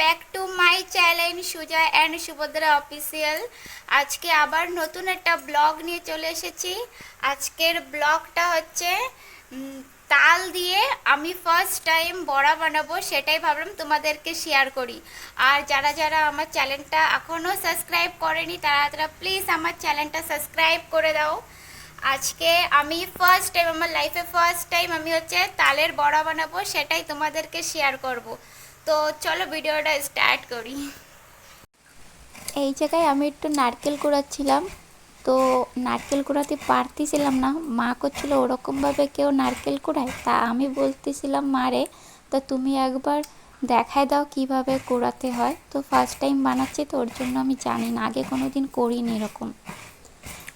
Back to my channel Sujoy and Subhadra official আজকে আবার নতুন একটা ব্লগ নিয়ে চলে এসেছি। আজকের ব্লগটা হচ্ছে তাল দিয়ে আমি ফার্স্ট টাইম বড়া বানাবো, সেটাই ভাবলাম তোমাদেরকে শেয়ার করি। আর যারা যারা আমার চ্যানেলটা এখনও সাবস্ক্রাইব করেনি, তারা তারা প্লিজ আমার চ্যানেলটা সাবস্ক্রাইব করে দাও। আজকে আমি ফার্স্ট টাইম আমার লাইফে ফার্স্ট টাইম আমি হচ্ছে তালের বড়া বানাবো, সেটাই তোমাদেরকে শেয়ার করব। তো চলো ভিডিওটা স্টার্ট করি। এই জায়গায় আমি একটু নারকেল কুড়াচ্ছিলাম। তো নারকেল কুড়াতে পারতেছিলাম না। মা করছিল ওরকমভাবে কেউ নারকেল কুড়ায়? তা আমি বলতেছিলাম মারে তা তুমি একবার দেখায় দাও কীভাবে কুড়াতে হয়? তো ফার্স্ট টাইম বানাচ্ছি তো, ওর জন্য আমি জানি না। আগে কোনো দিন করিনি এরকম।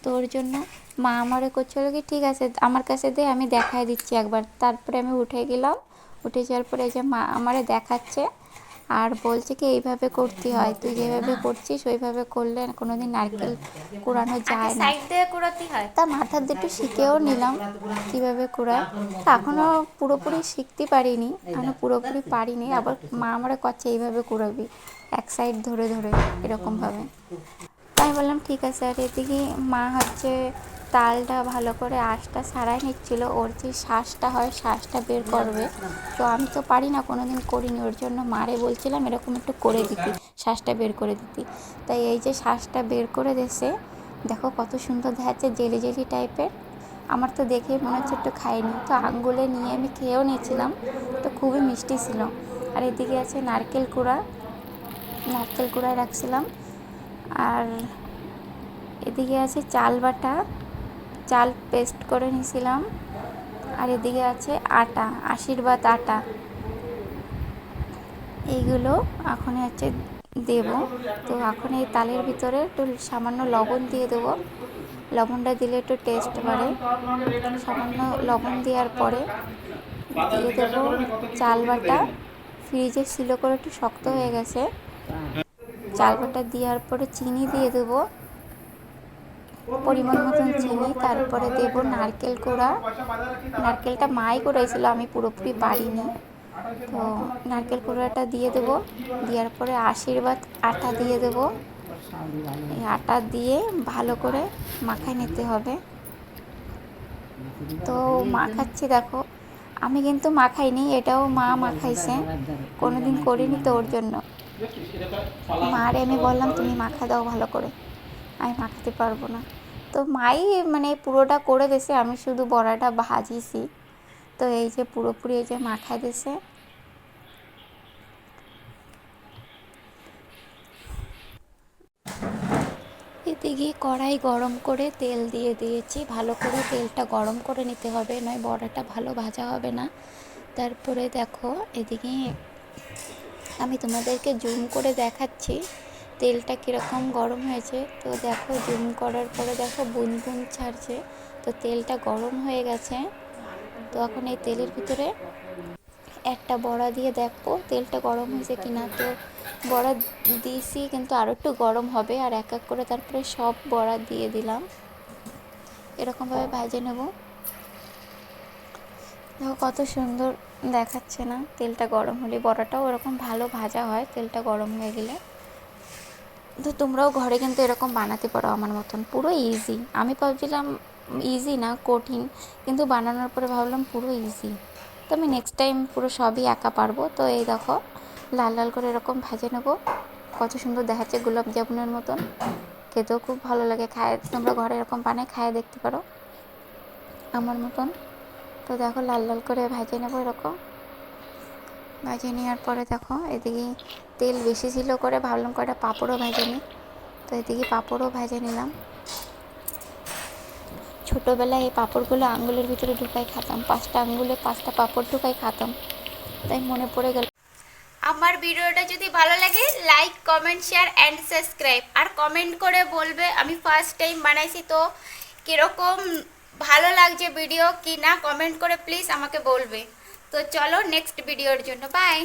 তো ওর জন্য মা আমারে করছিল কি, ঠিক আছে, আমার কাছে দে, আমি দেখাই দিচ্ছি একবার। তারপরে আমি উঠে গেলাম। উঠে যাওয়ার পরে যে মা আমারে দেখাচ্ছে আর বলছে কি এইভাবে করতে হয়। তুই যেভাবে করছিস ওইভাবে করলে কোনোদিন নারকেল কুড়ানো যায় না। সাইড দিয়ে কুড়াতে হয়। তা মাথার দুটো শিখেও নিলাম কীভাবে কুড়ায়। তা এখনও পুরোপুরি শিখতে পারিনি এখনও পুরোপুরি পারিনি। আবার মা আমারে করছে এইভাবে কুড়াবি। এক সাইড ধরে ধরে এরকমভাবে। তাই বললাম ঠিক আছে। আর এদিকে মা হচ্ছে তালটা ভালো করে আঁশটা সারাই নিচ্ছিল। ওর যে শ্বাসটা হয়, শ্বাসটা বের করবে। তো আমি তো পারি না কোনো দিন করিনি। ওর জন্য মারে বলছিলাম এরকম একটু করে দিতি, শ্বাসটা বের করে দিতি। তাই এই যে শ্বাসটা বের করে দেশে দেখো কত সুন্দর দেখাচ্ছে জেলি জেলি টাইপের। আমার তো দেখেই মনে হচ্ছে একটু খাইনি। তো আঙ্গুলে নিয়ে আমি খেয়েও নিয়েছিলাম। তো খুবই মিষ্টি ছিল। আর এদিকে আছে নারকেল কুড়া। নারকেল কুড়ায় রাখছিলাম। আর এদিকে আছে চাল বাটা। চাল পেস্ট করে নিয়েছিলাম। আর এদিকে আছে আটা, আশীর্বাদ আটা। এইগুলো এখন হচ্ছে দেব। তো এখন এই তালের ভিতরে একটু সামান্য লবণ দিয়ে দেবো। লবণটা দিলে একটু টেস্ট বাড়ে। সামান্য লবণ দেওয়ার পরে দিয়ে দেবো চাল বাটা। ফ্রিজে ছিল করে একটু শক্ত হয়ে গেছে। চাল বাটা দেওয়ার পরে চিনি দিয়ে দেবো। পরিমাণ মতন চিনি, তারপরে দেবো নারকেল কোড়া নারকেলটা মাই করেছিল, আমি পুরোপুরি পারিনি। তো নারকেল কোড়াটা দিয়ে দেবো। দেওয়ার পরে আশীর্বাদ আটা দিয়ে দেবো। এই আটা দিয়ে ভালো করে মাখায় নিতে হবে। তো মাখাচ্ছি, দেখো। আমি কিন্তু মাখাইনি, এটাও মা মাখাইছে। কোনোদিন করিনি তো ওর জন্য। মারে, আমি বললাম, তুমি মাখা দাও ভালো করে। আমি মাখাতে পারব না। তো মাই মানে পুরোটা করে দিয়েছে, আমি শুধু বড়াটা ভাজিছি। তো এই যে পুরোপুরি এই যে মাখাই দিয়েছে। এদিকে কড়াই গরম করে তেল দিয়ে দিয়েছি। ভালো করে তেলটা গরম করে নিতে হবে, নয় বড়াটা ভালো ভাজা হবে না। তারপরে দেখো, এদিকে আমি তোমাদেরকে জুম করে দেখাচ্ছি। তেলটা কীরকম গরম হয়েছে, তো দেখো জুম করার পরে দেখো বুন বুন ছাড়ছে, তো তেলটা গরম হয়ে গেছে। তো এখন এই তেলের ভিতরে একটা বড়া দিয়ে দেখব তেলটা গরম হয়েছে কিনা। তো বড়া দিয়েছি কিন্তু আরও একটু গরম হবে, আর এক এক করে তারপরে সব বড়া দিয়ে দিলাম। এরকমভাবে ভাজে নেব। দেখো কত সুন্দর দেখাচ্ছে না, তেলটা গরম হলে বড়াটাও ওরকম ভালো ভাজা হয়, তেলটা গরম হয়ে গেলে। তো তোমরাও ঘরে কিন্তু এরকম বানাতে পারো আমার মতন। পুরো ইজি আমি ভাবছিলাম ইজি না, কঠিন। কিন্তু বানানোর পরে ভাবলাম পুরো ইজি তো আমি নেক্সট টাইম পুরো সবই একা পারব। তো এই দেখো, লাল লাল করে এরকম ভেজে নেব। কত সুন্দর দেখাচ্ছে গোলাপ জামুনের মতন। খেতেও খুব ভালো লাগে। খায়, তোমরা ঘরে এরকম বানায় খায় দেখতে পারো। আমার মতন। তো দেখো লাল লাল করে ভেজে নেব এরকম। ভেজে নেওয়ার পরে দেখো, এদিকে তেল বেশি ছিল করে ভাবলাম কটা পাঁপড়ও ভেজে নিই। তো এদিকে পাঁপড়ও ভেজে নিলাম। ছোটোবেলায় এই পাঁপড়গুলো আঙ্গুলের ভিতরে ঢুকাই খাতাম, পাঁচটা আঙ্গুলে পাঁচটা পাঁপড় ঢুকাই খাতাম। তাই মনে পড়ে গেল। আমার ভিডিওটা যদি ভালো লাগে like comment share and subscribe R comment করে বলবে, আমি ফার্স্ট টাইম বানাইছি, তো কীরকম ভালো লাগছে ভিডিও কি না কমেন্ট করে প্লিজ আমাকে বলবে। তো চলো নেক্সট ভিডিওর জন্য বাই